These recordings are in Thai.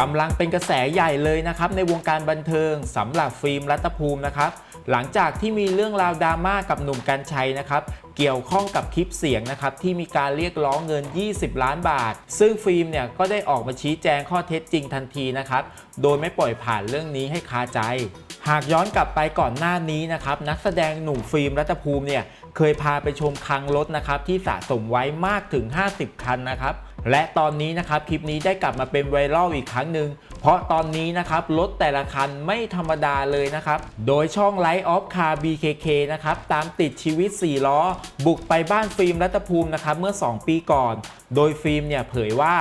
กำลังเป็นกระแสใหญ่เลยนะครับในวงการบันเทิงสำหรับฟิล์มรัตภูมินะครับหลังจากที่มีเรื่องราวดราม่ากับหนุ่มกัญชัยนะครับเกี่ยวข้องกับคลิปเสียงนะครับที่มีการเรียกร้องเงิน 20 ล้านบาท ซึ่งฟิล์มเนี่ยก็ได้ออกมาชี้แจงข้อเท็จจริงทันทีนะครับโดยไม่ปล่อยผ่านเรื่องนี้ให้คาใจ หากย้อนกลับไปก่อนหน้านี้นะครับนักแสดงหนุ่มฟิล์มรัตภูมิเนี่ยเคยพาไปชมคลังรถนะครับที่สะสมไว้มากถึง 50 คันนะครับและตอนนี้นะครับคลิปนี้ได้กลับมาเป็นไวรัลอีกครั้งหนึ่งเพราะตอนนี้นะครับรถแต่ละคันไม่ธรรมดาเลยนะครับ โดยช่อง Light of Car BKK นะครับตามติดชีวิต 4 ล้อ บุกไปบ้านฟิล์มรัตภูมินะครับเมื่อ 2 ปีก่อน โดยฟิล์มเนี่ยเผยว่า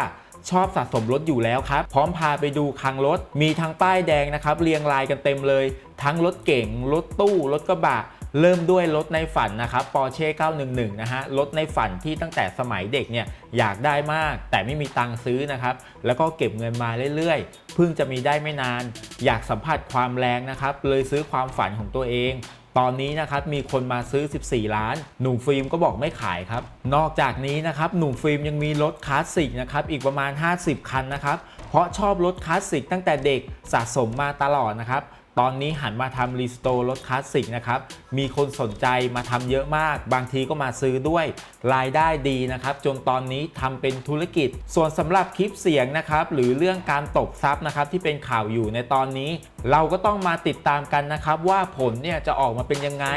ชอบสะสมรถอยู่แล้วครับ พร้อมพาไปดูคลังรถ มีทั้งป้ายแดงนะครับ เรียงรายกันเต็มเลย ทั้งรถเก๋งรถตู้ รถกระบะเริ่มด้วยรถในฝันนะครับ Porsche 911 นะฮะ รถในฝันที่ตั้งแต่สมัยเด็กเนี่ยอยากได้มาก แต่ไม่มีตังค์ซื้อนะครับ แล้วก็เก็บเงินมาเรื่อยๆ เพิ่งจะมีได้ไม่นาน อยากสัมผัสความแรงนะครับ เลยซื้อความฝันของตัวเอง ตอนนี้นะครับมีคนมาซื้อ 14 ล้าน หนุ่มฟิล์มก็บอกไม่ขายครับ นอกจากนี้นะครับหนุ่มฟิล์มยังมีรถคลาสสิกนะครับอีกประมาณ 50 คันนะครับเพราะชอบรถคลาสสิกตั้งแต่เด็กสะสมมาตลอดนะครับ ตอนนี้หันมาทำรีสโตร์รถคลาสสิกนะครับ มีคนสนใจมาทำเยอะมาก บางทีก็มาซื้อด้วย รายได้ดีนะครับ จนตอนนี้ทำเป็นธุรกิจ ส่วนสำหรับคลิปเสียงนะครับ หรือเรื่องการตกทรัพย์นะครับ ที่เป็นข่าวอยู่ในตอนนี้ เราก็ต้องมาติดตามกันนะครับ ว่าผลเนี่ยจะออกมาเป็นยังไง